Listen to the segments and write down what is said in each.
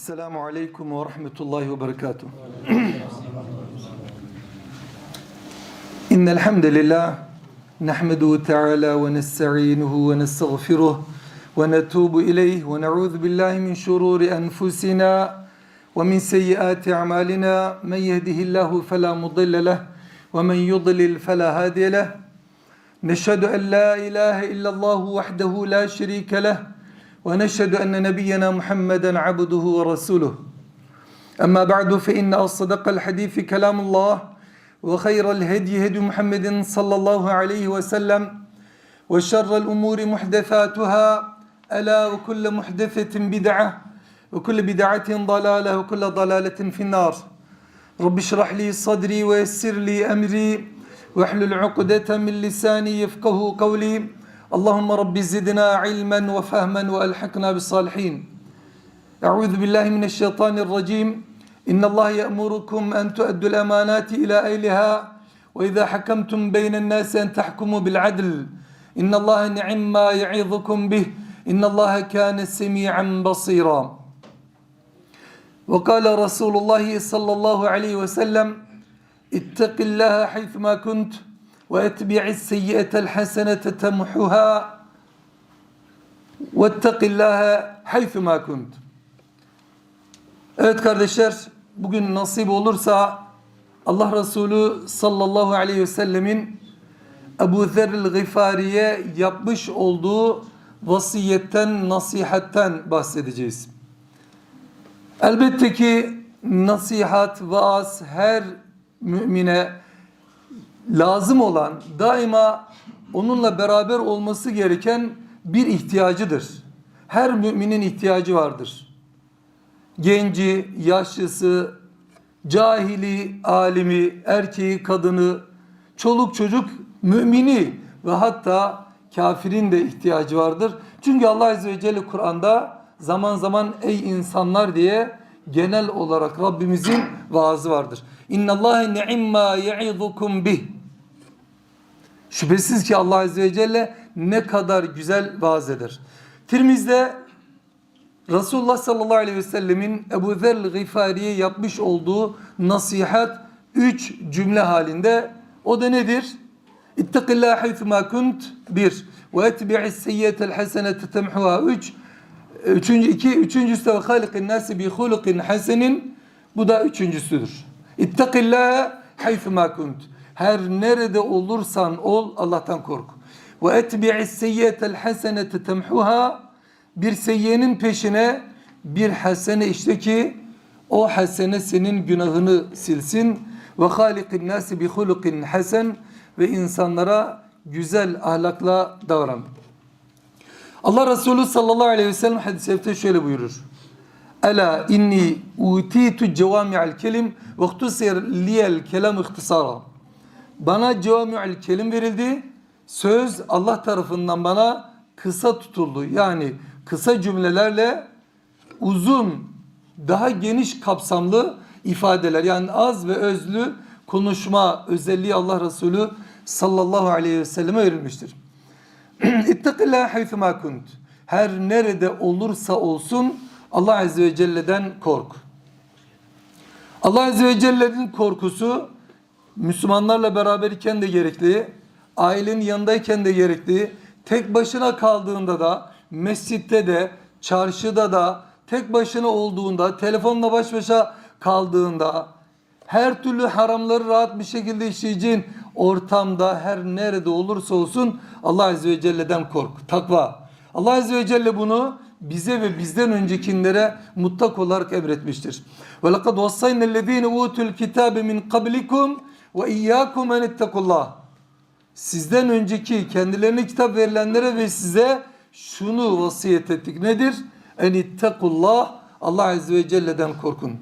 Esselamu Aleyküm ve Rahmetullahi ve Berekatuhu. İnnel hamdelillah nahmeduhu teala ve nestaînuhu ve nestağfiruh ve netûbu ileyh ve na'ûzu billahi min şurûri enfusina ve min seyyiâti a'mâlina. Men yehdihillahu fela mudille leh ve men yudlil fela hâdiye leh. Neşhedü en la ilahe illallah vahdehu la şerîke leh. ونشهد أن نبينا محمدا عبده ورسوله. أما بعد فإن أصدق الحديث كلام الله وخير الهدي هدي محمد صلى الله عليه وسلم وشر الأمور محدثاتها ألا وكل محدثة بدعة وكل بدعة ضلالة وكل ضلالة في النار. رب اشرح لي صدري ويسر لي أمري واحلل عقدة من لساني يفقه قولي. اللهم رب زدنا علما وفهما وألحقنا بالصالحين. أعوذ بالله من الشيطان الرجيم. إن الله يأمركم أن تؤدوا الأمانات إلى أهلها وإذا حكمتم بين الناس أن تحكموا بالعدل. إن الله نعم ما يعظكم به. إن الله كان سميعا بصيرا. وقال رسول الله صلى الله عليه وسلم اتق الله حيثما كنت. واتبع السيئة الحسنة تمحها واتق الله حيثما كنت Evet kardeşler bugün nasip olursa Allah Resulü sallallahu aleyhi ve sellemin Ebu Zerril Gıfari'ye yapmış olduğu vasiyetten, nasihatten bahsedeceğiz. Elbette ki nasihat, vaaz her mümine lazım olan, daima onunla beraber olması gereken bir ihtiyacıdır. Her müminin ihtiyacı vardır. Genci, yaşlısı, cahili, alimi, erkeği, kadını, çoluk çocuk, mümini ve hatta kafirin de ihtiyacı vardır. Çünkü Allah Azze ve Celle Kur'an'da zaman zaman ey insanlar diye genel olarak Rabbimizin vaazı vardır. İnna Allah ni'imma ya'idukum bih. Şüphesiz ki Allah Azze ve Celle ne kadar güzel vaaz eder. Tirmiz'de Resulullah sallallahu aleyhi ve sellemin Ebu Zer Gıfari'ye yapmış olduğu nasihat üç cümle halinde. O da nedir? İttakillâhe haythumâ kunt bir. Ve etbi'is seyyiyetel hasenete temhuha üç. Üçüncü, iki, üçüncüsü de halikin nâsi bi hulukin hasenin. Bu da üçüncüsüdür. İttakillâhe haythumâ kunt. Her nerede olursan ol Allah'tan kork. Ve etbi'is seyyiyetel hasenete temhuha bir seyyenin peşine bir hasene işte ki o hasene senin günahını silsin ve halikin nasi bi hulukin hasen ve insanlara güzel ahlakla davran. Allah Resulü sallallahu aleyhi ve sellem hadis-i şerifte şöyle buyurur. Ela inni utitu cevami'al kelim ve ihtusir liyel kelam ihtisara. Bana cevami'al kelim verildi. Söz Allah tarafından bana kısa tutuldu. Yani kısa cümlelerle uzun, daha geniş kapsamlı ifadeler yani az ve özlü konuşma özelliği Allah Resulü sallallahu aleyhi ve selleme verilmiştir. İttakillâhe haythumâ kunt. Her nerede olursa olsun Allah Azze ve Celle'den kork. Allah Azze ve Celle'nin korkusu Müslümanlarla beraberken de gerekli, ailenin yanındayken de gerekli, tek başına kaldığında da, mescitte de, çarşıda da, tek başına olduğunda, telefonla baş başa kaldığında, her türlü haramları rahat bir şekilde işleyeceğin ortamda her nerede olursa olsun Allah Azze ve Celle'den kork. Takva. Allah Azze ve Celle bunu bize ve bizden öncekilere mutlak olarak emretmiştir. Ve lekad vassayna ellezine utul kitabe min qablikum ve iyyakum en ittakullah. Sizden önceki kendilerine kitap verilenlere ve size şunu vasiyet ettik. Nedir? En ittakullah. Allah Azze ve Celle'den korkun.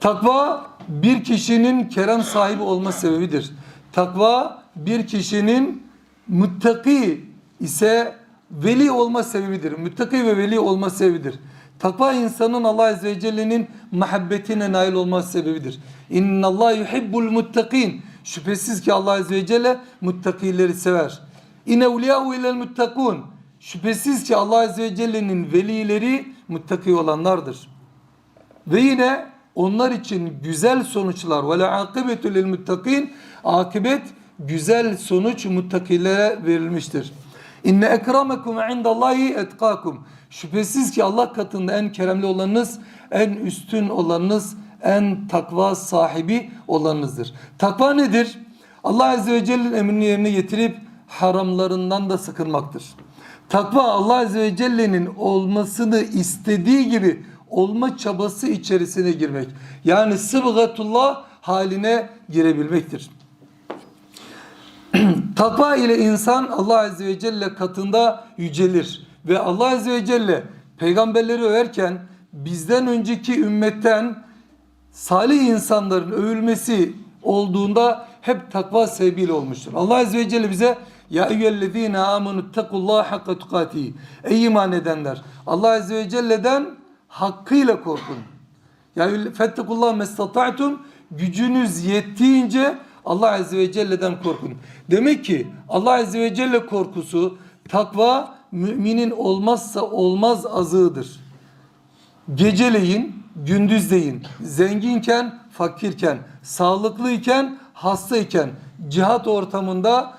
Takva bir kişinin kerem sahibi olma sebebidir. Takva bir kişinin muttaki ise veli olma sebebidir. Muttaki ve veli olma sebebidir. Takva insanın Allah Azze ve Celle'nin muhabbetine nail olması sebebidir. İnna Allah yuhibbul muttakin. Şüphesiz ki Allah Azze ve Celle muttakileri sever. İne evliyâhu ilel muttakun. Şüphesiz ki Allah Azze ve Celle'nin velileri muttaki olanlardır. Ve yine onlar için güzel sonuçlar ve la akibetu lil muttakin akibet güzel sonuç muttakilere verilmiştir. İnne ekremekum indallahi etkakum. Şüphesiz ki Allah katında en keremli olanınız, en üstün olanınız, en takva sahibi olanınızdır. Takva nedir? Allah Azze ve Celle'nin emrini yerine getirip haramlarından da sakınmaktır. Takva Allah Azze ve Celle'nin olmasını istediği gibi olma çabası içerisine girmek. Yani sıbgatullah haline girebilmektir. Takva ile insan Allah Azze ve Celle katında yücelir. Ve Allah Azze ve Celle peygamberleri överken bizden önceki ümmetten salih insanların övülmesi olduğunda hep takva sebebiyle olmuştur. Allah Azze ve Celle bize ya eyyühellezine amenu tekullaha hakka tukatihi. Ey iman edenler Allah Azze ve Celle'den hakkıyla korkun. Ya fettekullah mestata'tum gücünüz yettiğince Allah Azze ve Celle'den korkun. Demek ki Allah Azze ve Celle korkusu takva müminin olmazsa olmaz azığıdır. Geceleyin, gündüzleyin, zenginken, fakirken, sağlıklıyken, hastayken, cihat ortamında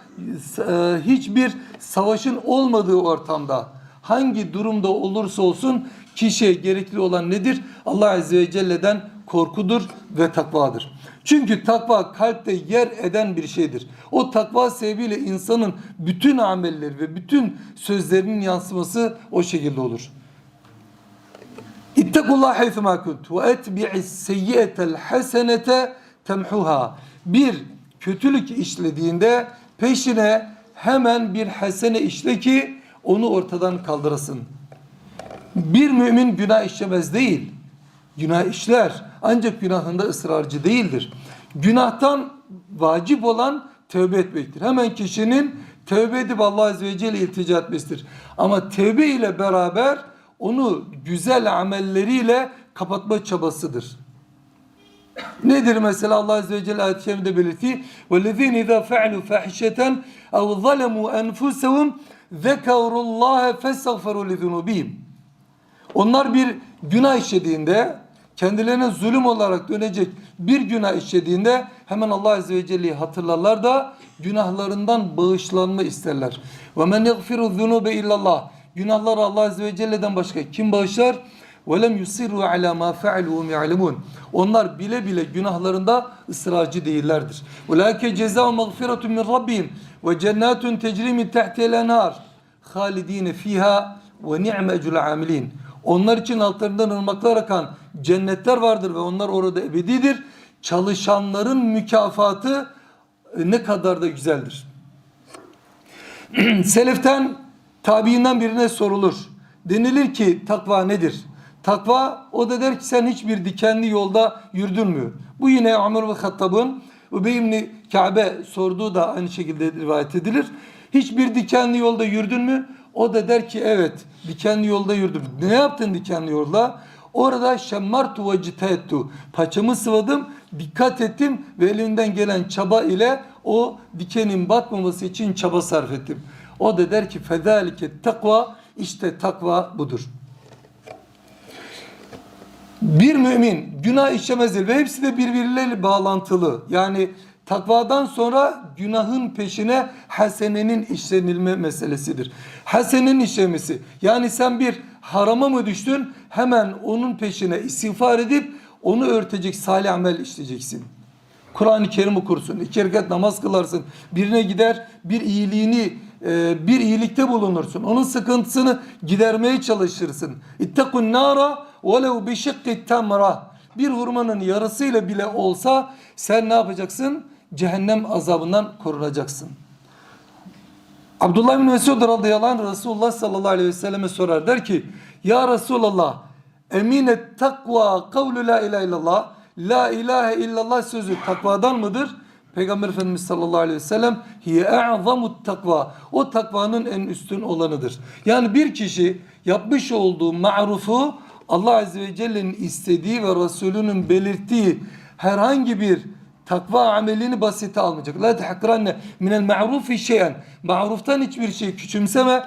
e, hiçbir savaşın olmadığı ortamda hangi durumda olursa olsun kişiye gerekli olan nedir? Allah Azze ve Celle'den korkudur ve takvadır. Çünkü takva kalpte yer eden bir şeydir. O takva sebebiyle insanın bütün amelleri ve bütün sözlerinin yansıması o şekilde olur. İttakullah haythuma kunt ve etbi'is seyyiyetel hasenete temhuha. Bir kötülük işlediğinde peşine hemen bir hasene işle ki onu ortadan kaldırasın. Bir mümin günah işlemez değil. Günah işler ancak günahında ısrarcı değildir. Günahtan vacip olan tövbe etmektir. Hemen kişinin tövbe edip Allah Azze ve Celle iltica etmesidir. Ama tövbe ile beraber onu güzel amelleriyle kapatma çabasıdır. Nedir mesela Allah Azze ve Celle ayet-i kerimede belirtti. وَالَّذ۪ينَ اِذَا فَعْلُوا فَاحِشَةً اَوْ ظَلَمُوا أَنْفُسَهُمْ ذَكَرُوا اللّٰهَ فَاسْتَغْفَرُوا لِذُنُوبِهِمْ Onlar bir günah işlediğinde kendilerine zulüm olarak dönecek bir günah işlediğinde hemen Allah Azze ve Celle'yi hatırlarlar da günahlarından bağışlanma isterler. وَمَنْ يَغْفِرُ الذُّنُوبَ اِلَّا اللّٰهِ Günahları Allah Azze ve Celle'den başka kim bağışlar? وَلَمْ يُسِرُّوا عَلَى مَا فَعَلُوا يَعْلَمُونَ Onlar bile bile günahlarında ısrarcı değillerdir. وَلَاكَ جَزَاءُ مَغْفِرَةٌ مِنْ رَبِّهِمْ وَجَنَّاتٌ تَجْرِي مِنْ تَحْتِ الْاَنْهَارِ خَالِد۪ينَ ف۪يهَا وَنِعْمَ اَجُلَ عَامِل۪ينَ onlar için altlarından ırmaklar akan cennetler vardır ve onlar orada ebedidir. Çalışanların mükafatı e, ne kadar da güzeldir. Seleften tabiinden birine sorulur. Denilir ki takva nedir? Takva o da der ki sen hiçbir dikenli yolda yürüdün mü? Bu yine Ömer ve Hattab'ın Übey ibn Kabe sorduğu da aynı şekilde rivayet edilir. Hiçbir dikenli yolda yürüdün mü? O da der ki evet dikenli yolda yürüdüm. Ne yaptın dikenli yolda? Orada şemmartu ve citettu. Paçamı sıvadım, dikkat ettim ve elimden gelen çaba ile o dikenin batmaması için çaba sarf ettim. O da der ki fezalike takva işte takva budur. Bir mümin günah işlemez değil ve hepsi de birbirleriyle bağlantılı. Yani takvadan sonra günahın peşine hasenenin işlenilme meselesidir. Hasenenin işlemesi. Yani sen bir harama mı düştün hemen onun peşine istiğfar edip onu örtecek salih amel işleyeceksin. Kur'an-ı Kerim okursun, iki rekat namaz kılarsın, birine gider bir iyiliğini e, bir iyilikte bulunursun. Onun sıkıntısını gidermeye çalışırsın. İttekun nara velev bi şikki temra. Bir hurmanın yarısıyla bile olsa sen ne yapacaksın? Cehennem azabından korunacaksın. Abdullah bin Mesud radıyallahu anh Resulullah sallallahu aleyhi ve selleme sorar. Der ki Ya Resulallah emine takva kavlu la ilahe illallah la ilahe illallah sözü takvadan mıdır? Peygamber Efendimiz sallallahu aleyhi ve sellem hiye e'zamut takva. O takvanın en üstün olanıdır. Yani bir kişi yapmış olduğu ma'rufu Allah Azze ve Celle'nin istediği ve Resulünün belirttiği herhangi bir takva amelini basite almayacak. La tehakranne minel ma'rufi şeyen. Ma'ruftan hiçbir şey küçümseme.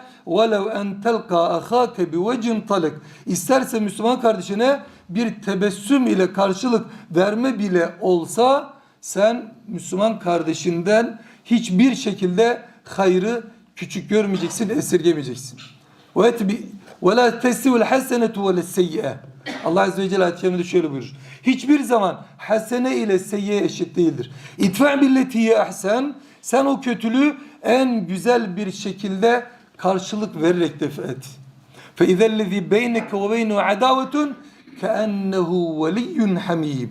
En telka ahake bi vecin talık. İsterse Müslüman kardeşine bir tebessüm ile karşılık verme bile olsa sen Müslüman kardeşinden hiçbir şekilde hayrı küçük görmeyeceksin, esirgemeyeceksin. La testivel hasenetu ve seyyi'e. Allah Azze ve Celle kerimede şöyle buyurur. Hiçbir zaman hasene ile seyyiye eşit değildir. İtfa billetiye ahsen. Sen o kötülüğü en güzel bir şekilde karşılık vererek def et. Fe izellezî beyneke ve beynehu adavetun keennehu veliyyun hamim.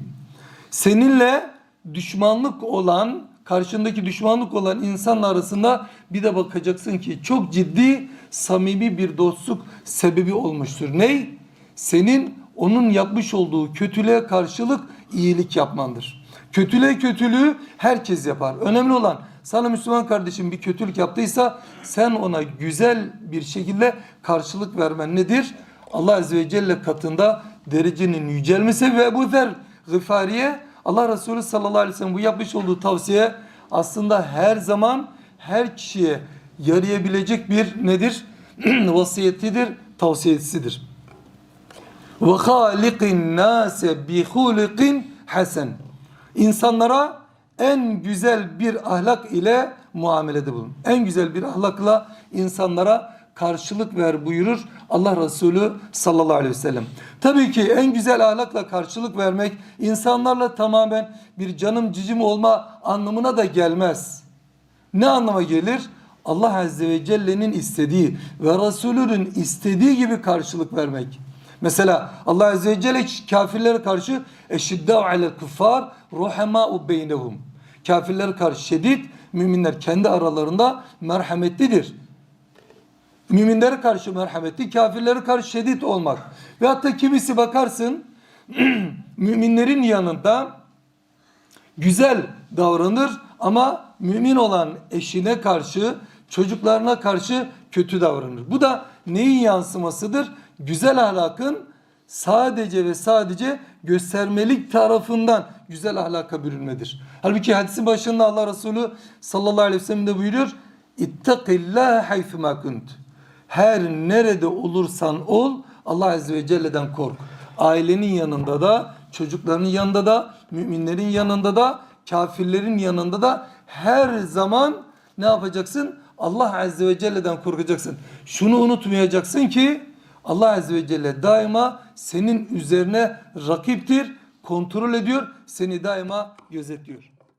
Seninle düşmanlık olan, karşındaki düşmanlık olan insanla arasında bir de bakacaksın ki çok ciddi, samimi bir dostluk sebebi olmuştur. Ney? Senin onun yapmış olduğu kötülüğe karşılık iyilik yapmandır. Kötülüğe kötülüğü herkes yapar. Önemli olan sana Müslüman kardeşim bir kötülük yaptıysa sen ona güzel bir şekilde karşılık vermen nedir? Allah Azze ve Celle katında derecenin yücelmesi ve Ebu Zer Gıfariye Allah Resulü sallallahu aleyhi ve sellem bu yapmış olduğu tavsiye aslında her zaman her kişiye yarayabilecek bir nedir? Vasiyetidir, tavsiyesidir. Ve halikin nase bi hulikin hasen. İnsanlara en güzel bir ahlak ile muamelede bulun. En güzel bir ahlakla insanlara karşılık ver buyurur Allah Resulü sallallahu aleyhi ve sellem. Tabii ki en güzel ahlakla karşılık vermek insanlarla tamamen bir canım cicim olma anlamına da gelmez. Ne anlama gelir? Allah Azze ve Celle'nin istediği ve Resulünün istediği gibi karşılık vermek. Mesela Allah Azze ve Celle kafirlere karşı eşiddâ alel kuffar ruhamâ'u beynehum. Kafirlere karşı şiddet, müminler kendi aralarında merhametlidir. Müminlere karşı merhametli, kafirlere karşı şiddet olmak. Ve hatta kimisi bakarsın müminlerin yanında güzel davranır ama mümin olan eşine karşı, çocuklarına karşı kötü davranır. Bu da neyin yansımasıdır? Güzel ahlakın sadece ve sadece göstermelik tarafından güzel ahlaka bürünmedir. Halbuki hadisin başında Allah Resulü sallallahu aleyhi ve sellem de buyuruyor. İttakillâhe haythumâ kunt. Her nerede olursan ol Allah Azze ve Celle'den kork. Ailenin yanında da, çocukların yanında da, müminlerin yanında da, kafirlerin yanında da her zaman ne yapacaksın? Allah Azze ve Celle'den korkacaksın. Şunu unutmayacaksın ki Allah Azze ve Celle daima senin üzerine rakiptir, kontrol ediyor, seni daima gözetliyor.